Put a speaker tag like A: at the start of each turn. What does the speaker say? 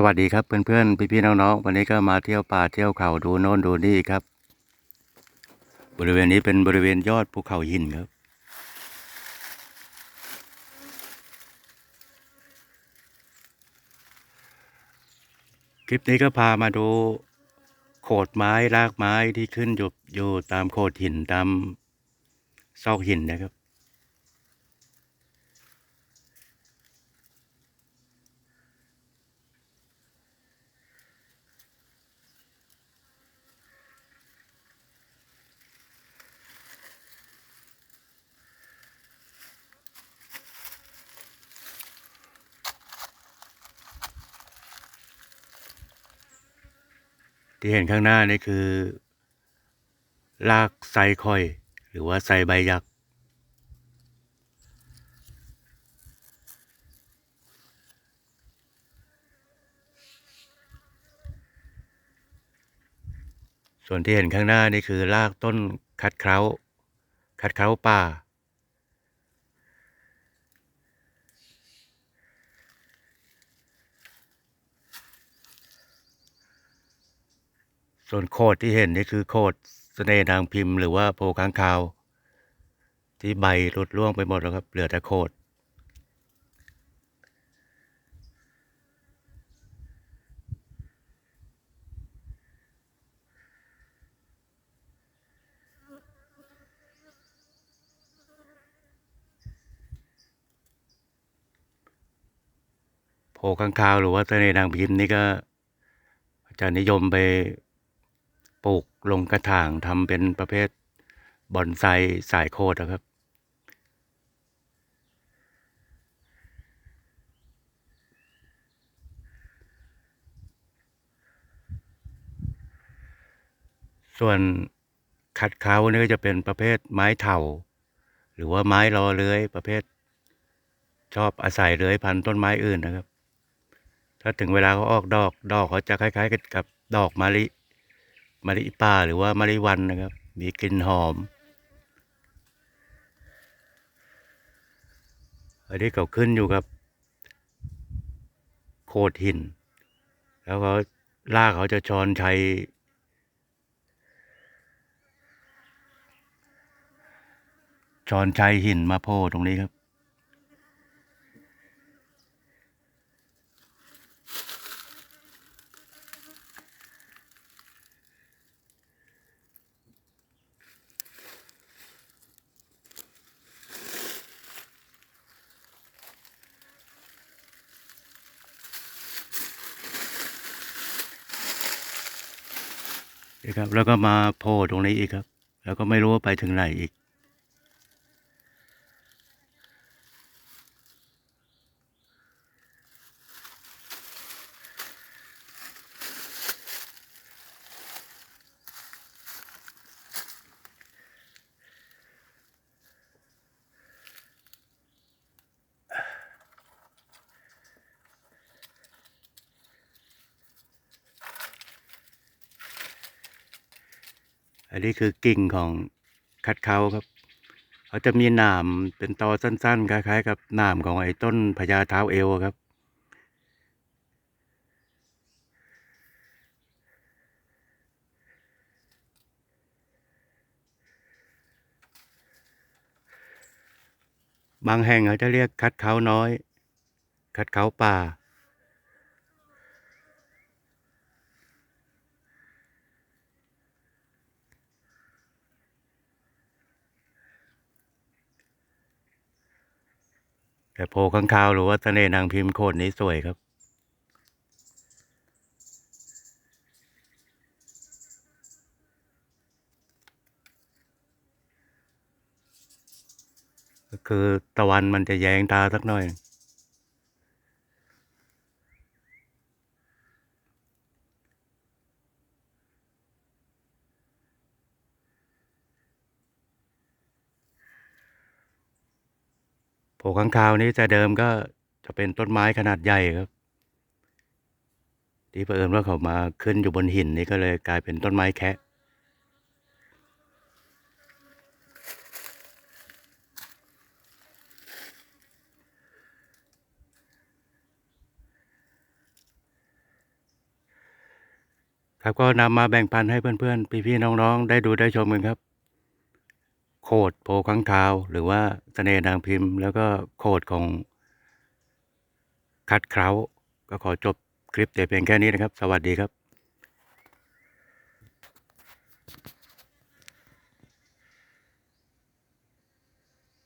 A: สวัสดีครับเพื่อนๆพี่ๆน้องๆวันนี้ก็มาเที่ยวป่าเที่ยวเขาดูโน่นดูนี่ครับ บริเวณนี้เป็นบริเวณยอดภูเขาหินครับ คลิปนี้ก็พามาดูโขดไม้รากไม้ที่ขึ้นอยู่อยู่ตามโขดหินตามซอกหินนะครับ ที่เห็นข้างหน้านี่คือ รากไซคอย หรือว่าไซใบยักษ์ส่วนที่เห็นข้างหน้านี่คือรากต้นคัดเคล้าคัดเคล้าป่า ส่วนโคดที่เห็นนี่คือโคดเสน่ห์นางพิมพ์หรือว่าโพค้างคาว ที่ใบหลุดร่วงไปหมดแล้วครับ เหลือแต่โคดโพค้างคาวหรือว่าเสน่ห์นางพิมพ์นี่ก็จะนิยมไป ปลูกลงกระถางทำเป็นประเภทบอนไซสายโคดนะครับ ส่วนขัดเขานี่ก็จะเป็นประเภทไม้เถาหรือว่าไม้รอเลื้อยประเภท ชอบอาศัยเลื้อยพันต้นไม้อื่นนะครับ ถ้าถึงเวลาเขาออกดอกดอกเขาจะคล้าย ๆ กับกับดอกมะลิ มะลิป่าหรือว่ามะลิวันนะครับ มีกลิ่นหอม อันนี้เขาขึ้นอยู่กับโขดหิน แล้วเขาลากเขาจะชอนชัยชอนชัยหินมาโผล่ตรงนี้ครับ นะครับ แล้วก็มาโผล่ตรงนี้อีกครับ แล้วก็ไม่รู้ว่าไปถึงไหนอีก อันนี้คือกิ่งของคัดเขาครับ เขาจะมีหนามเป็นตอสั้นๆ คล้ายๆ กับหนามของไอ้ต้นพญาเท้าเอวครับบางแห่งเขาจะเรียกคัดเขาน้อย คัดเขาป่า แต่โพข้างคาวหรือว่าเสนนางพิมพ์โคดนี้สวยครับ ก็คือตะวันมันจะแยงตาสักหน่อย โผข้างคาวนี้แต่เดิมก็จะเป็นต้นไม้ขนาดใหญ่ครับ ที่เผอิญว่าเขามาขึ้นอยู่บนหินนี่ก็เลยกลายเป็นต้นไม้แคะครับก็นำมาแบ่งปันให้เพื่อนๆ พี่ๆ น้องๆ ได้ดูได้ชมกันครับ โคดโพค้างคาว หรือว่าเสน่ห์นางพิมพ์ แล้วก็โคดของคัดเคล้าก็ขอจบคลิปแต่เพียงแค่นี้นะครับ สวัสดีครับ